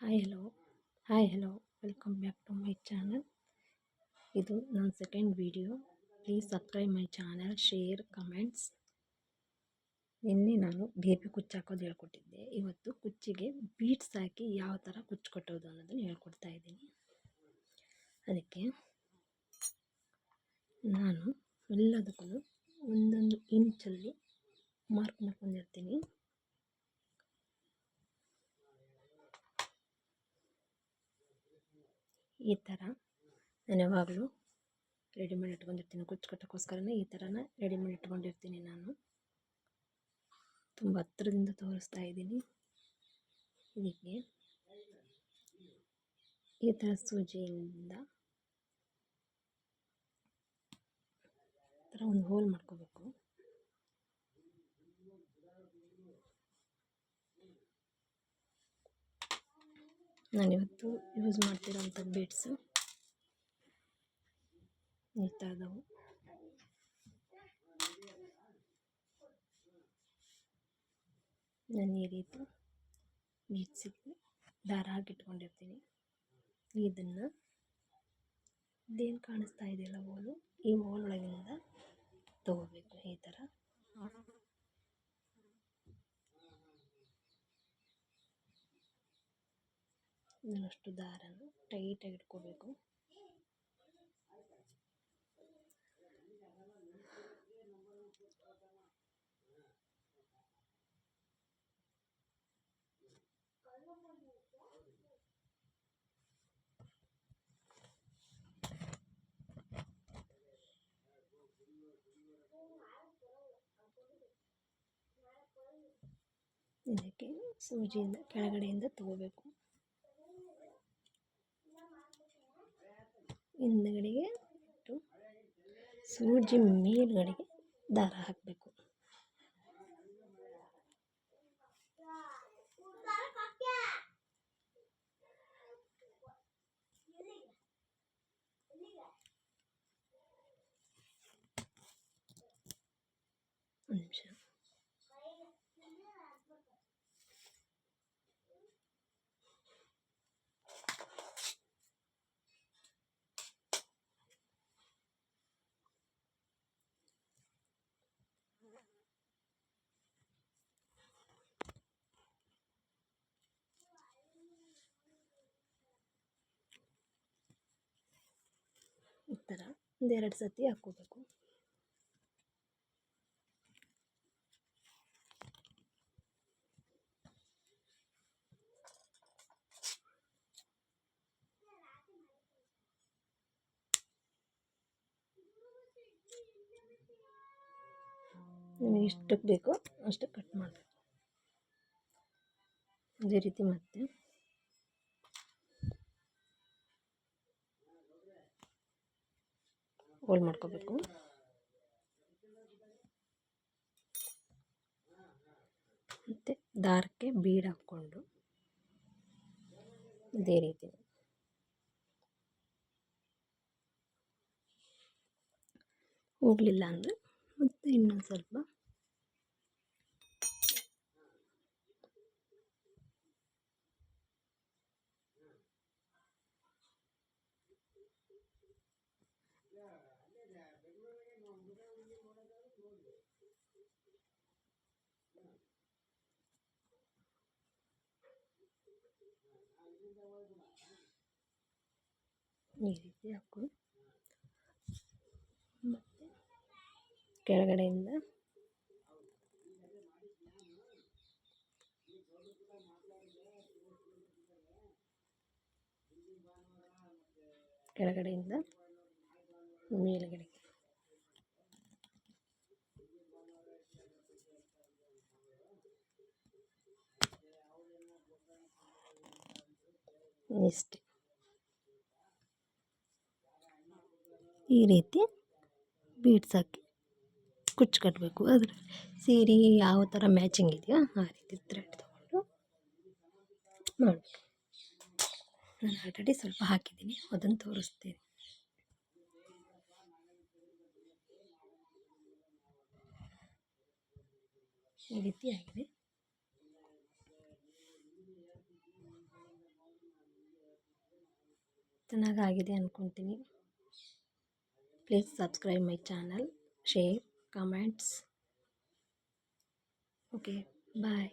Hi hello hi hello welcome back to my channel ಇದು ನನ್ನ second video please subscribe my channel share comments ನಿನ್ನೆ ನಾನು baby ಕುಚ್ಚು ಹಾಕೋದು ಹೇಳ್ಕೊಟ್ಟಿದ್ದೆ. ಇವತ್ತು ಕುಚ್ಚಿಗೆ ಬೀಟ್ಸ್ ಹಾಕಿ ಯಾವ ಥರ ಕುಚ್ಚು ಕಟ್ಟೋದು ಅನ್ನೋದನ್ನು ಹೇಳ್ಕೊಡ್ತಾ ಇದ್ದೀನಿ. ಅದಕ್ಕೆ ನಾನು ಎಲ್ಲದಕ್ಕೂ ಒಂದೊಂದು ಇಂಚಲ್ಲಿ ಮಾರ್ಕ್ ಮಾಡ್ಕೊಂಡಿರ್ತೀನಿ. ಈ ಥರ. ನಾನು ಯಾವಾಗಲೂ ರೆಡಿಮೇಡ್ ಇಟ್ಕೊಂಡಿರ್ತೀನಿ. ಕುಚ್ಚು ಕಟ್ಟೋಕ್ಕೋಸ್ಕರನೇ ಈ ಥರನ ರೆಡಿಮೇಡ್ ಇಟ್ಕೊಂಡಿರ್ತೀನಿ ನಾನು. ತುಂಬ ಹತ್ತಿರದಿಂದ ತೋರಿಸ್ತಾ ಇದ್ದೀನಿ. ಇದಕ್ಕೆ ಈ ಥರ ಸೂಜಿಯಿಂದ ಥರ ಒಂದು ಹೋಲ್ ಮಾಡ್ಕೋಬೇಕು. ನಾನಿವತ್ತು ಯೂಸ್ ಮಾಡ್ತಿರೋಂಥ ಬೀಡ್ಸು ಈ ಥರದವು ನಾನು ಈ ರೀತಿ ಬೀಡ್ಸಿಗೆ ದಾರ ಹಾಕಿಟ್ಕೊಂಡಿರ್ತೀನಿ ಇದನ್ನು ಇದೇನು ಕಾಣಿಸ್ತಾ ಇದೆಯಲ್ಲ ಹೋಲು ಈ ಓಲ್ ಒಳಗಿಂದ ತಗೋಬೇಕು ಈ ಥರ ಇನ್ನಷ್ಟು ದಾರನ ಟೈಟಾಗಿ ಇಟ್ಕೋಬೇಕು. ಇದಕ್ಕೆ ಸೂಜಿಯಿಂದ ಕೆಳಗಡೆಯಿಂದ ತಗೋಬೇಕು. ಹಿಂದ್ಗಡೆಗೆ ಇಟ್ಟು ಸೂಜಿ ಮೇಲ್ಗಡೆಗೆ ದಾರ ಹಾಕಬೇಕು ಒಂದು ನಿಮಿಷ ಈ ಥರ ಎರಡು ಸತಿ ಹಾಕ್ಕೋಬೇಕು. ನಿಮಗೆ ಎಷ್ಟಕ್ಕೆ ಬೇಕೋ ಅಷ್ಟು ಕಟ್ ಮಾಡಬೇಕು. ಅದೇ ರೀತಿ ಮತ್ತೆ. ಹೋಲ್ ಮಾಡ್ಕೋಬೇಕು. ಮತ್ತು ದಾರಕ್ಕೆ ಬೀಡ್ ಹಾಕ್ಕೊಂಡು ಇದೇ ರೀತಿ. ಹೋಗಲಿಲ್ಲ ಅಂದರೆ ಮತ್ತು ಇನ್ನೊಂದು ಸ್ವಲ್ಪ. ಈ ಹಾಕು ಮತ್ತು ಕೆಳಗಡೆಯಿಂದ ಕೆಳಗಡೆಯಿಂದ ಮೇಲುಗಡೆ. ಇಷ್ಟೆ ಈ ರೀತಿ ಬೀಡ್ಸ್ ಹಾಕಿ ಕುಚ್ಚು ಕಟ್ಟಬೇಕು ಅದ್ರ ಸೀರೆ ಯಾವ ಥರ ಮ್ಯಾಚಿಂಗ್ ಇದೆಯಾ ಆ ರೀತಿ ಥ್ರೆಡ್ ತೊಗೊಂಡು ಮಾಡಬೇಕು ನಾನು ಆಲ್ರೆಡಿ ಸ್ವಲ್ಪ ಹಾಕಿದ್ದೀನಿ. ಅದನ್ನು ತೋರಿಸ್ತೀನಿ. ಈ ರೀತಿ ಆಗಿದೆ. ಚೆನ್ನಾಗಾಗಿದೆ ಅಂದ್ಕೊತೀನಿ Please subscribe my channel, share, comments. Okay, bye.